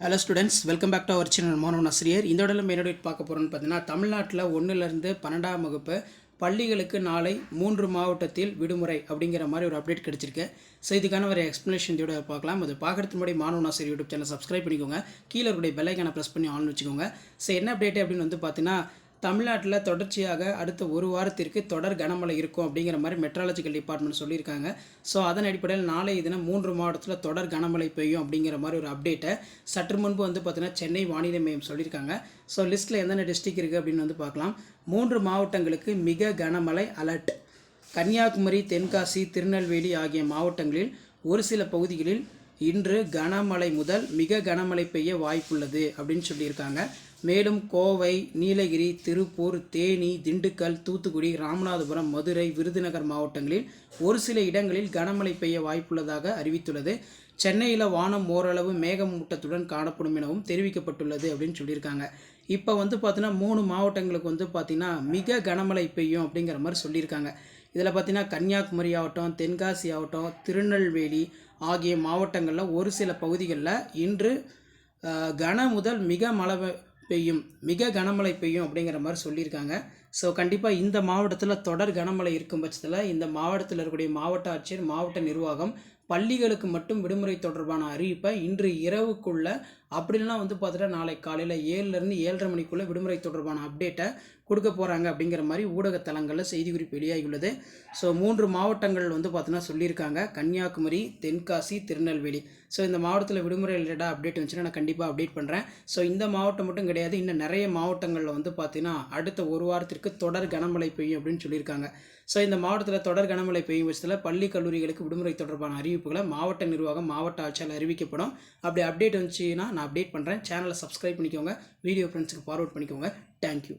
Hello students welcome back to our channel மாணவன் ஆசிரியர் இந்த இடத்துல மெயினோட பார்க்க போகிறோன்னு பார்த்தீங்கன்னா தமிழ்நாட்டில் ஒன்றுலேருந்து பன்னெண்டாம் வகுப்பு பள்ளிகளுக்கு நாளை மூன்று மாவட்டத்தில் விடுமுறை அப்படிங்கிற மாதிரி ஒரு அப்டேட் கிடச்சிருக்கு. ஸோ இதுக்கான ஒரு எக்ஸ்ப்ளனேஷன் இதோட பார்க்கலாம். அது பார்க்குறதுக்கு முன்னாடி மாணவன் ஆசிரியர் யூடியூப் சேனல் சப்ஸ்கிரைப் பண்ணிக்கோங்க. கீழே இருக்கக்கூடிய பெல்லைக்கான ப்ரெஸ் பண்ணி ஆன் வச்சுக்கோங்க. ஸோ என்ன அப்டேட் அப்படின்னு வந்து பார்த்தீங்கன்னா தமிழ்நாட்டில் தொடர்ச்சியாக அடுத்த ஒரு வாரத்திற்கு தொடர் கனமழை இருக்கும் அப்படிங்கிற மாதிரி மெட்ராலஜிக்கல் டிபார்ட்மெண்ட் சொல்லியிருக்காங்க. ஸோ அதன் அடிப்படையில் நாளைய தினம் மூன்று மாவட்டத்தில் தொடர் கனமழை பெய்யும் அப்படிங்கிற மாதிரி ஒரு அப்டேட்டை சற்று முன்பு வந்து பார்த்தீங்கன்னா சென்னை வானிலை மையம் சொல்லியிருக்காங்க. ஸோ லிஸ்ட்டில் என்னென்ன டிஸ்ட்ரிக் இருக்குது அப்படின்னு வந்து பார்க்கலாம் மூன்று மாவட்டங்களுக்கு மிக கனமழை அலர்ட் கன்னியாகுமரி தென்காசி திருநெல்வேலி ஆகிய மாவட்டங்களில் ஒரு சில பகுதிகளில் இன்று கனமழை முதல் மிக கனமழை பெய்ய வாய்ப்புள்ளது அப்படின்னு சொல்லியிருக்காங்க. மேலும் கோவை நீலகிரி திருப்பூர் தேனி திண்டுக்கல் தூத்துக்குடி ராமநாதபுரம் மதுரை விருதுநகர் மாவட்டங்களில் ஒரு சில இடங்களில் கனமழை பெய்ய வாய்ப்புள்ளதாக அறிவித்துள்ளது. சென்னையில் வானம் ஓரளவு மேகமூட்டத்துடன் காணப்படும் எனவும் தெரிவிக்கப்பட்டுள்ளது அப்படின்னு சொல்லியிருக்காங்க. இப்போ வந்து பார்த்தீங்கன்னா மூணு மாவட்டங்களுக்கு வந்து பார்த்திங்கன்னா மிக கனமழை பெய்யும் அப்படிங்கிற மாதிரி சொல்லியிருக்காங்க. இதில் பார்த்தீங்கன்னா கன்னியாகுமரி ஆகட்டும் தென்காசி ஆகட்டும் திருநெல்வேலி ஆகிய மாவட்டங்களில் ஒரு சில பகுதிகளில் இன்று கன முதல் மிக மழை பெய்யும் மிக கனமழை பெய்யும் அப்படிங்கிற மாதிரி சொல்லியிருக்காங்க. ஸோ கண்டிப்பாக இந்த மாவட்டத்தில் தொடர் கனமழை இருக்கும் பட்சத்தில் இந்த மாவட்டத்தில் இருக்கக்கூடிய மாவட்ட ஆட்சியர் மாவட்ட நிர்வாகம் பள்ளிகளுக்கு மட்டும் விடுமுறை தொடர்பான அறிவிப்பை இன்று இரவுக்குள்ள அப்படிலாம் வந்து பார்த்துட்டா நாளை காலையில் ஏழுலேருந்து ஏழரை மணிக்குள்ளே விடுமுறை தொடர்பான அப்டேட்டை கொடுக்க போகிறாங்க அப்படிங்கிற மாதிரி ஊடகத்தலங்களில் செய்திக்குறிப்பு வெளியாகியுள்ளது. ஸோ மூன்று மாவட்டங்கள் வந்து பார்த்தீங்கன்னா சொல்லியிருக்காங்க. கன்னியாகுமரி தென்காசி திருநெல்வேலி. ஸோ இந்த மாவட்டத்தில் விடுமுறை ரிலேட்டாக அப்டேட் வந்துச்சுன்னா நான் கண்டிப்பாக அப்டேட் பண்ணுறேன் ஸோ இந்த மாவட்டம் மட்டும் கிடையாது. இன்னும் நிறைய மாவட்டங்களில் வந்து பார்த்தீங்கன்னா அடுத்த ஒரு வாரத்திற்கு தொடர் கனமழை பெய்யும் அப்படின்னு சொல்லியிருக்காங்க. ஸோ இந்த மாவட்டத்தில் தொடர் கனமழை பெய்யும் பட்சத்தில் பள்ளி கல்லூரிகளுக்கு விடுமுறை தொடர்பான அறிவிப்புகளை மாவட்ட நிர்வாகம் மாவட்ட ஆட்சியால் அறிவிக்கப்படும். அப்படி அப்டேட் வந்துச்சுன்னா நான் அப்டேட் பண்ணுறேன் சேனலை சப்ஸ்கிரைப் பண்ணிக்கோங்க. வீடியோ ஃப்ரெண்ட்ஸுக்கு ஃபார்வர்ட் பண்ணிக்கோங்க. தேங்க்யூ